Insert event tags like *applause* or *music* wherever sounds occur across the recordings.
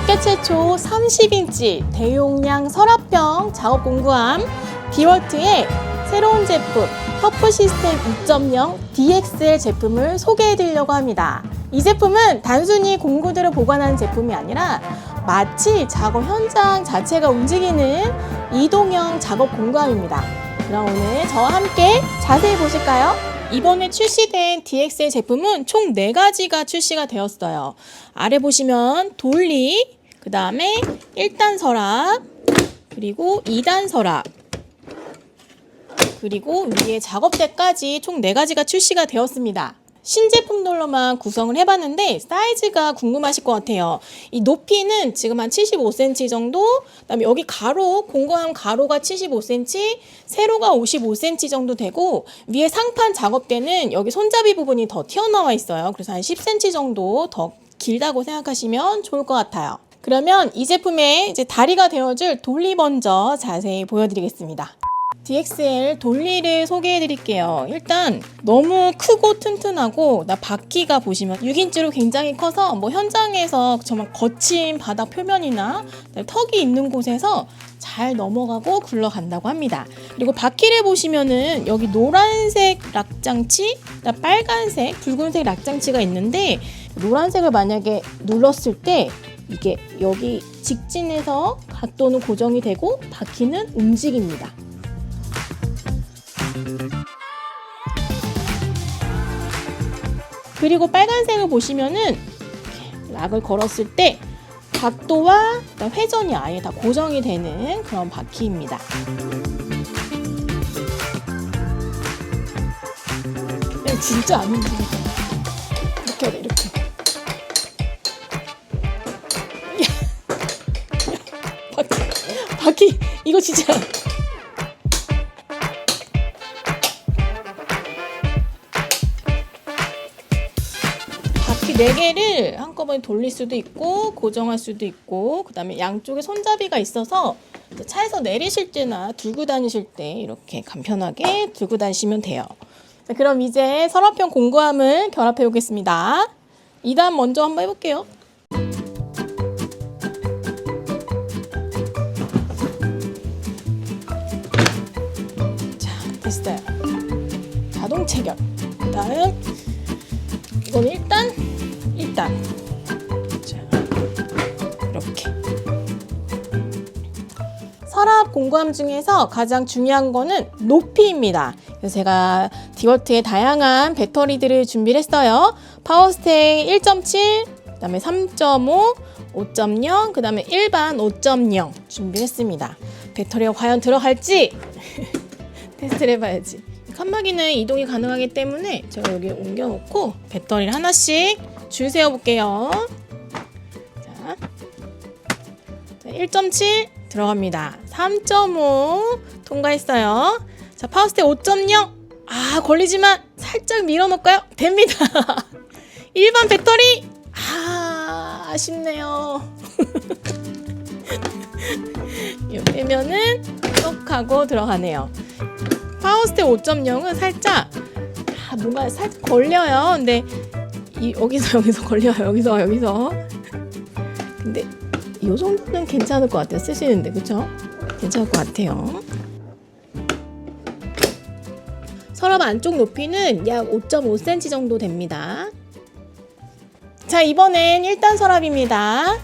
업계 최초 30인치 대용량 서랍형 작업 공구함 디월트의 새로운 제품 퍼프 시스템 2.0 DXL 제품을 소개해 드리려고 합니다. 이 제품은 단순히 공구들을 보관하는 제품이 아니라 마치 작업 현장 자체가 움직이는 이동형 작업 공구함입니다. 그럼 오늘 저와 함께 자세히 보실까요? 이번에 출시된 DXL 제품은 총 4가지가 출시가 되었어요. 아래 보시면 돌리, 그 다음에 1단 서랍, 그리고 2단 서랍, 그리고 위에 작업대까지 총 4가지가 출시가 되었습니다. 신제품들로만 구성을 해봤는데 사이즈가 궁금하실 것 같아요. 이 높이는 지금 한 75cm 정도, 그다음에 여기 가로 공고함 가로가 75cm, 세로가 55cm 정도 되고 위에 상판 작업대는 여기 손잡이 부분이 더 튀어나와 있어요. 그래서 한 10cm 정도 더 길다고 생각하시면 좋을 것 같아요. 그러면 이 제품의 이제 다리가 되어줄 돌리 먼저 자세히 보여드리겠습니다. DXL 돌리를 소개해 드릴게요. 일단 너무 크고 튼튼하고 나 바퀴가 보시면 6인치로 굉장히 커서 뭐 현장에서 정말 거친 바닥 표면이나 턱이 있는 곳에서 잘 넘어가고 굴러간다고 합니다. 그리고 바퀴를 보시면은 여기 노란색 락장치, 빨간색, 붉은색 락장치가 있는데 노란색을 만약에 눌렀을 때 이게 여기 직진해서 각도는 고정이 되고 바퀴는 움직입니다. 그리고 빨간색을 보시면은 락을 걸었을 때 각도와 회전이 아예 다 고정이 되는 그런 바퀴입니다. 네, 진짜 안 움직여. 이렇게 해야 돼, 이렇게. *laughs* 바퀴, 바퀴, 이거 진짜. 바퀴 4개를 한꺼번에 돌릴 수도 있고 고정할 수도 있고 그 다음에 양쪽에 손잡이가 있어서 차에서 내리실 때나 들고 다니실 때 이렇게 간편하게 들고 다니시면 돼요. 자, 그럼 이제 서랍형 공구함을 결합해 보겠습니다. 2단 먼저 한번 해볼게요. 자, 됐어요. 자동 체결. 그 다음 이건 일단 일단 자 이렇게 서랍 공구함 중에서 가장 중요한 거는 높이입니다. 그래서 제가 디월트의 다양한 배터리들을 준비를 했어요. 파워스테이 1.7, 그 다음에 3.5, 5.0, 그 다음에 일반 5.0 준비했습니다. 배터리가 과연 들어갈지 *laughs* 테스트를 해봐야지. 칸막이는 이동이 가능하기 때문에 제가 여기 옮겨놓고 배터리를 하나씩 줄 세워볼게요. 자, 1.7 들어갑니다. 3.5 통과했어요. 자, 파워스테 5.0 아, 걸리지만 살짝 밀어놓을까요? 됩니다. *laughs* 일반 배터리 아, 아쉽네요. *laughs* 이 빼면은 쏙 하고 들어가네요. 파워스테 5.0은 살짝 아, 뭔가 살짝 걸려요. 근데 이, 여기서 여기서 걸려요. 여기서 여기서. 근데 이 정도는 괜찮을 것 같아요. 쓰시는데 그쵸? 괜찮을 것 같아요. 서랍 안쪽 높이는 약 5.5cm 정도 됩니다. 자 이번엔 1단 서랍입니다.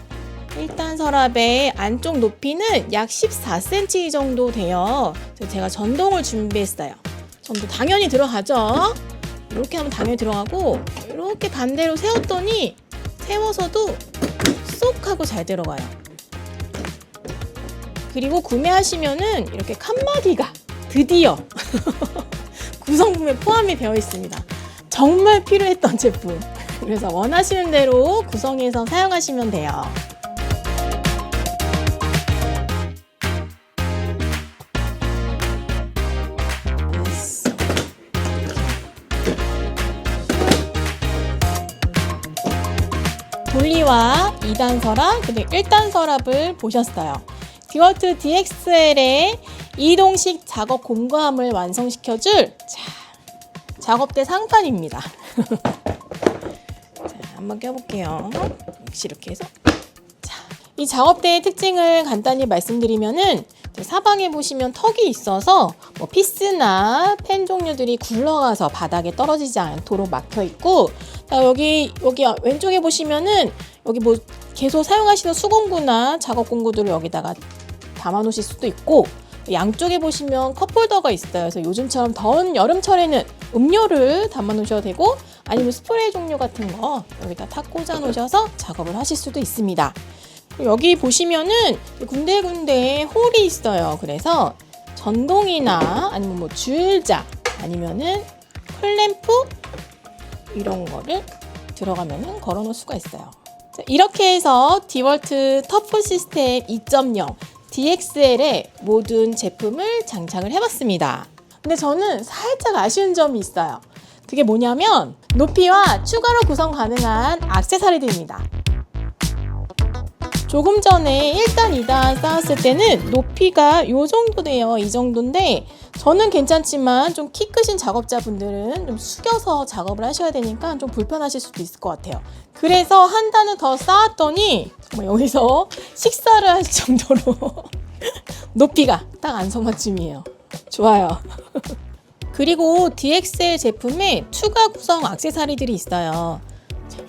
1단 서랍의 안쪽 높이는 약 14cm 정도 돼요. 제가 전동을 준비했어요. 전도 당연히 들어가죠. 이렇게 하면 당연히 들어가고 이렇게 반대로 세웠더니 세워서도 쏙 하고 잘 들어가요. 그리고 구매하시면은 이렇게 칸막이가 드디어 *laughs* 구성품에 포함이 되어 있습니다. 정말 필요했던 제품. 그래서 원하시는 대로 구성해서 사용하시면 돼요. 돌리와 2단 서랍, 그리고 1단 서랍을 보셨어요. 디월트 DXL의 이동식 작업 공구함을 완성시켜줄 자, 작업대 상판입니다. *laughs* 자, 한번 껴볼게요. 역시 이렇게 해서 자, 이 작업대의 특징을 간단히 말씀드리면은 사방에 보시면 턱이 있어서 뭐 피스나 펜 종류들이 굴러가서 바닥에 떨어지지 않도록 막혀 있고 자, 여기 여기 왼쪽에 보시면은 여기 뭐 계속 사용하시는 수공구나 작업 공구들을 여기다가 담아 놓으실 수도 있고 양쪽에 보시면 컵홀더가 있어요. 그래서 요즘처럼 더운 여름철에는 음료를 담아 놓으셔도 되고 아니면 스프레이 종류 같은 거 여기다 탁 꽂아 놓으셔서 작업을 하실 수도 있습니다. 여기 보시면은 군데군데 홀이 있어요. 그래서 전동이나 아니면 뭐 줄자 아니면은 클램프 이런 거를 들어가면은 걸어 놓을 수가 있어요. 자, 이렇게 해서 디월트 터프 시스템 2.0 DXL의 모든 제품을 장착을 해봤습니다. 근데 저는 살짝 아쉬운 점이 있어요. 그게 뭐냐면 높이와 추가로 구성 가능한 액세서리들입니다. 조금 전에 1단, 2단 쌓았을 때는 높이가 이 정도 돼요. 이 정도인데 저는 괜찮지만 좀 키 크신 작업자분들은 좀 숙여서 작업을 하셔야 되니까 좀 불편하실 수도 있을 것 같아요. 그래서 한 단을 더 쌓았더니 정말 여기서 *laughs* 식사를 할 정도로 *laughs* 높이가 딱 안성맞춤이에요. 좋아요. *laughs* 그리고 DXL 제품에 추가 구성 액세서리들이 있어요.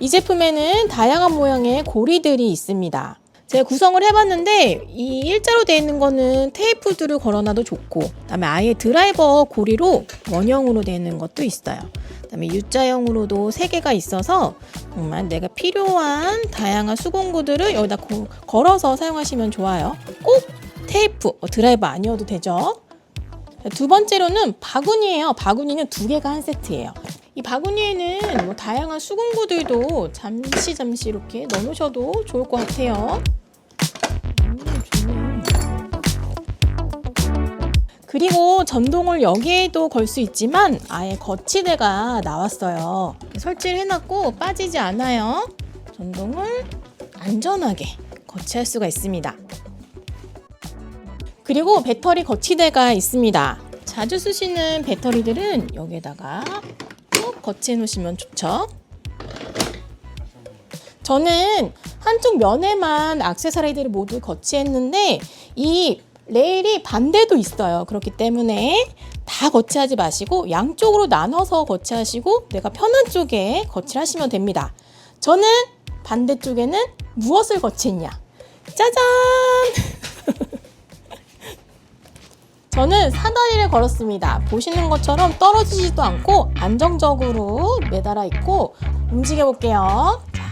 이 제품에는 다양한 모양의 고리들이 있습니다. 제가 구성을 해봤는데 이 일자로 되어 있는 거는 테이프들을 걸어놔도 좋고 그다음에 아예 드라이버 고리로 원형으로 되어 있는 것도 있어요. 그다음에 U자형으로도 세 개가 있어서 정말 내가 필요한 다양한 수공구들을 여기다 고- 걸어서 사용하시면 좋아요. 꼭 테이프, 어, 드라이버 아니어도 되죠. 두 번째로는 바구니예요. 바구니는 두 개가 한 세트예요. 이 바구니에는 뭐 다양한 수공구들도 잠시 잠시 이렇게 넣으셔도 좋을 것 같아요. 음. 그리고 전동을 여기에도 걸 수 있지만 아예 거치대가 나왔어요. 설치를 해놨고 빠지지 않아요. 전동을 안전하게 거치할 수가 있습니다. 그리고 배터리 거치대가 있습니다. 자주 쓰시는 배터리들은 여기에다가 쭉 거치해 놓으시면 좋죠. 저는 한쪽 면에만 액세서리들을 모두 거치했는데 이 레일이 반대도 있어요. 그렇기 때문에 다 거치하지 마시고 양쪽으로 나눠서 거치하시고 내가 편한 쪽에 거치하시면 됩니다. 저는 반대쪽에는 무엇을 거치했냐? 짜잔! 저는 사다리를 걸었습니다. 보시는 것처럼 떨어지지도 않고 안정적으로 매달아 있고 움직여 볼게요. 자,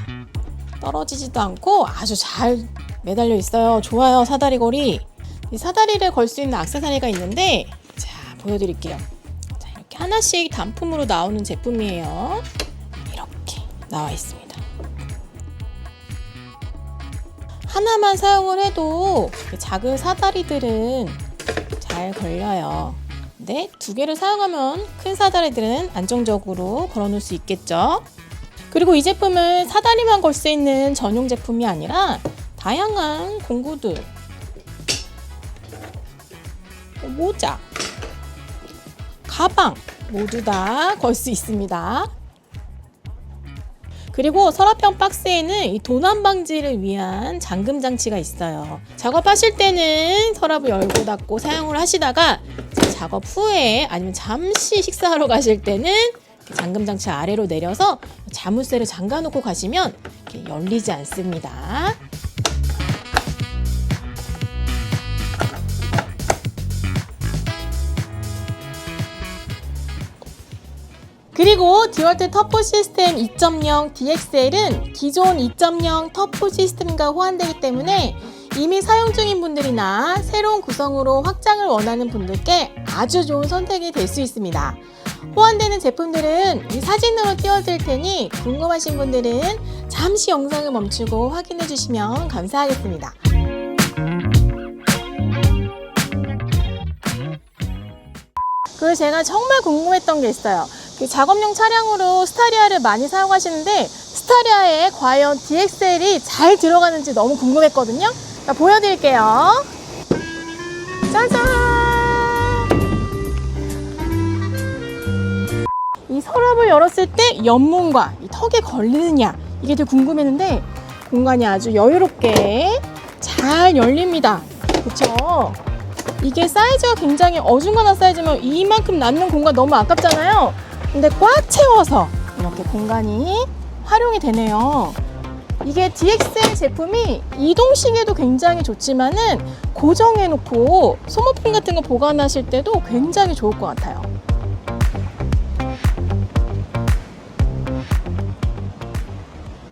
떨어지지도 않고 아주 잘 매달려 있어요. 좋아요, 사다리 걸이. 이 사다리를 걸 수 있는 액세서리가 있는데 자, 보여드릴게요. 자, 이렇게 하나씩 단품으로 나오는 제품이에요. 이렇게 나와 있습니다. 하나만 사용을 해도 이 작은 사다리들은 잘 걸려요. 근데 두 개를 사용하면 큰 사다리들은 안정적으로 걸어놓을 수 있겠죠. 그리고 이 제품은 사다리만 걸 수 있는 전용 제품이 아니라 다양한 공구들, 모자, 가방 모두 다 걸 수 있습니다. 그리고 서랍형 박스에는 이 도난 방지를 위한 잠금 장치가 있어요. 작업하실 때는 서랍을 열고 닫고 사용을 하시다가 작업 후에 아니면 잠시 식사하러 가실 때는 잠금 장치 아래로 내려서 자물쇠를 잠가 놓고 가시면 이렇게 열리지 않습니다. 그리고 디월트 터프 시스템 2.0 DXL은 기존 2.0 터프 시스템과 호환되기 때문에 이미 사용 중인 분들이나 새로운 구성으로 확장을 원하는 분들께 아주 좋은 선택이 될 수 있습니다. 호환되는 제품들은 이 사진으로 띄워드릴 테니 궁금하신 분들은 잠시 영상을 멈추고 확인해 주시면 감사하겠습니다. 그리고 제가 정말 궁금했던 게 있어요. 그 작업용 차량으로 스타리아를 많이 사용하시는데 스타리아에 과연 DXL이 잘 들어가는지 너무 궁금했거든요. 자, 보여드릴게요. 짜잔! 이 서랍을 열었을 때 옆문과 이 턱에 걸리느냐 이게 되게 궁금했는데 공간이 아주 여유롭게 잘 열립니다. 그쵸? 이게 사이즈가 굉장히 어중간한 사이즈면 이만큼 남는 공간 너무 아깝잖아요. 근데 꽉 채워서 이렇게 공간이 활용이 되네요. 이게 DXL 제품이 이동식에도 굉장히 좋지만은 고정해놓고 소모품 같은 거 보관하실 때도 굉장히 좋을 것 같아요.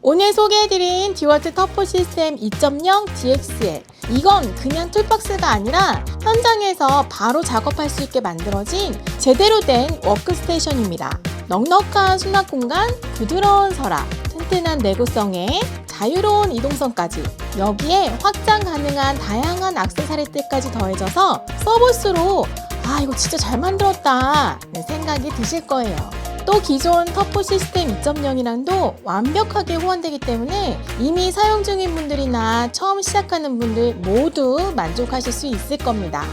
오늘 소개해드린 디월트 터프 시스템 2.0 DXL 이건 그냥 툴박스가 아니라 현장에서 바로 작업할 수 있게 만들어진 제대로 된 워크스테이션입니다. 넉넉한 수납 공간, 부드러운 서랍, 튼튼한 내구성에 자유로운 이동성까지 여기에 확장 가능한 다양한 액세서리들까지 더해져서 써볼수록 아 이거 진짜 잘 만들었다 생각이 드실 거예요. 또 기존 터프 시스템 2.0이랑도 완벽하게 호환되기 때문에 이미 사용 중인 분들이나 처음 시작하는 분들 모두 만족하실 수 있을 겁니다.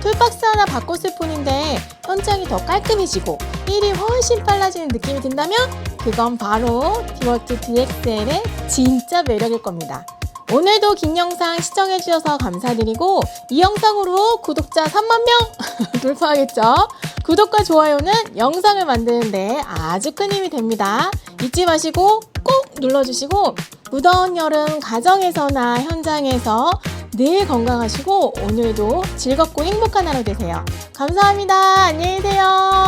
툴박스 하나 바꿨을 뿐인데 현장이 더 깔끔해지고 일이 훨씬 빨라지는 느낌이 든다면 그건 바로 디월트 DXL의 진짜 매력일 겁니다. 오늘도 긴 영상 시청해주셔서 감사드리고 이 영상으로 구독자 3만 명 *laughs* 돌파하겠죠? 구독과 좋아요는 영상을 만드는데 아주 큰 힘이 됩니다. 잊지 마시고 꼭 눌러주시고 무더운 여름 가정에서나 현장에서 늘 건강하시고 오늘도 즐겁고 행복한 하루 되세요. 감사합니다. 안녕히 계세요.